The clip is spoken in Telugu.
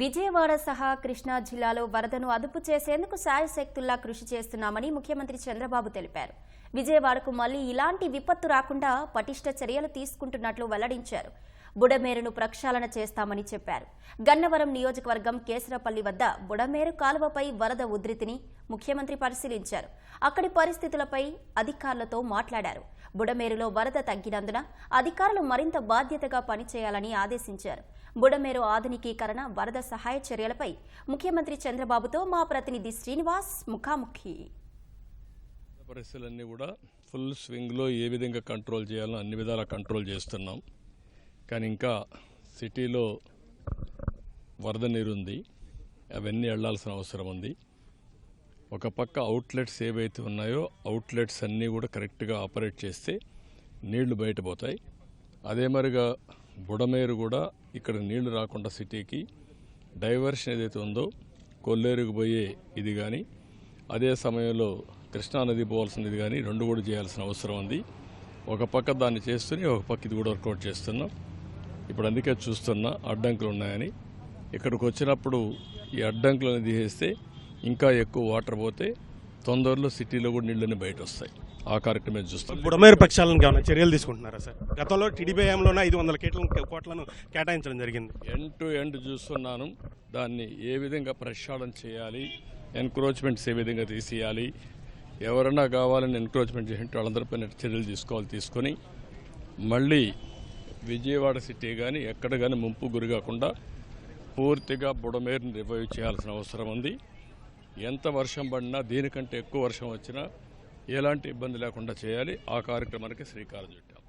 విజయవాడ సహా కృష్ణా జిల్లాలో వరదను అదుపు చేసేందుకు శాయశక్తుల్లా కృషి చేస్తున్నామని ముఖ్యమంత్రి చంద్రబాబు తెలిపారు. విజయవాడకు మళ్ళీ ఇలాంటి విపత్తు రాకుండా పటిష్ట చర్యలు తీసుకుంటున్నట్లు వెల్లడించారు. బుడమేరును ప్రక్షాళన చేస్తామని చెప్పారు. గన్నవరం నియోజకవర్గం కేసరపల్లి వద్ద బుడమేరు కాలువపై వరద ఉధృతిని ముఖ్యమంత్రి పరిశీలించారు. అక్కడి పరిస్థితులపై అధికారులతో మాట్లాడారు. బుడమేరులో వరద తగ్గినందున అధికారులు మరింత బాధ్యతగా పనిచేయాలని ఆదేశించారు. బుడమేరు ఆధునికీకరణ వరద సహాయ చర్యలపై ముఖ్యమంత్రి చంద్రబాబుతో మా ప్రతినిధి శ్రీనివాస్ ముఖాముఖి. పరిస్థితులన్నీ కూడా ఫుల్ స్వింగ్లో ఏ విధంగా కంట్రోల్ చేయాలో అన్ని విధాలా కంట్రోల్ చేస్తున్నాం. కానీ ఇంకా సిటీలో వరద నీరు ఉంది అవన్నీ వెళ్ళాల్సిన అవసరం ఉంది. ఒక పక్క అవుట్లెట్స్ ఏవైతే ఉన్నాయో అవుట్లెట్స్ అన్నీ కూడా కరెక్ట్గా ఆపరేట్ చేస్తే నీళ్ళు బయటపోతాయి. అదే మరిగా బుడమేరు కూడా ఇక్కడ నీళ్ళు రాకుండా సిటీకి డైవర్షన్ ఏదైతే ఉందో కొల్లేరుకు పోయే ఇది కానీ అదే సమయంలో కృష్ణానది పోవాల్సినది కానీ రెండు కూడా చేయాల్సిన అవసరం ఉంది. ఒక పక్క దాన్ని చేస్తూనే ఒక పక్క ఇది కూడా వర్కౌట్ చేస్తున్నాం. ఇప్పుడు అందుకే చూస్తున్నా అడ్డంకులు ఉన్నాయని. ఇక్కడికి వచ్చినప్పుడు ఈ అడ్డంకులను తీసేస్తే ఇంకా ఎక్కువ వాటర్ పోతే తొందరలో సిటీలో కూడా నీళ్ళని బయట వస్తాయి ఆ కార్యక్రమం చూస్తాం. బుడమేరు పక్షాలను ఏమైనా చర్యలు తీసుకుంటున్నారా సార్? గతంలో టీడీపీ హయాంలోనే ఐదు వందల కేట్ల కోట్లను కేటాయించడం జరిగింది. ఎండ్ టు ఎండ్ చూస్తున్నాను. దాన్ని ఏ విధంగా ప్రక్షాళన చేయాలి? ఎన్క్రోచ్మెంట్స్ ఏ విధంగా తీసేయాలి? ఎవరన్నా కావాలని ఎన్క్రోచ్మెంట్ చేసింటే వాళ్ళందరిపైన చర్యలు తీసుకోవాలి తీసుకొని మళ్ళీ విజయవాడ సిటీ కానీ ఎక్కడ కానీ ముంపు గురి కాకుండా పూర్తిగా బుడమేరుని రివైవ్ చేయాల్సిన అవసరం ఉంది. ఎంత వర్షం పడినా దీనికంటే ఎక్కువ వర్షం వచ్చినా ఎలాంటి ఇబ్బంది లేకుండా చేయాలి. ఆ కార్యక్రమానికి శ్రీకారం చుట్టాం.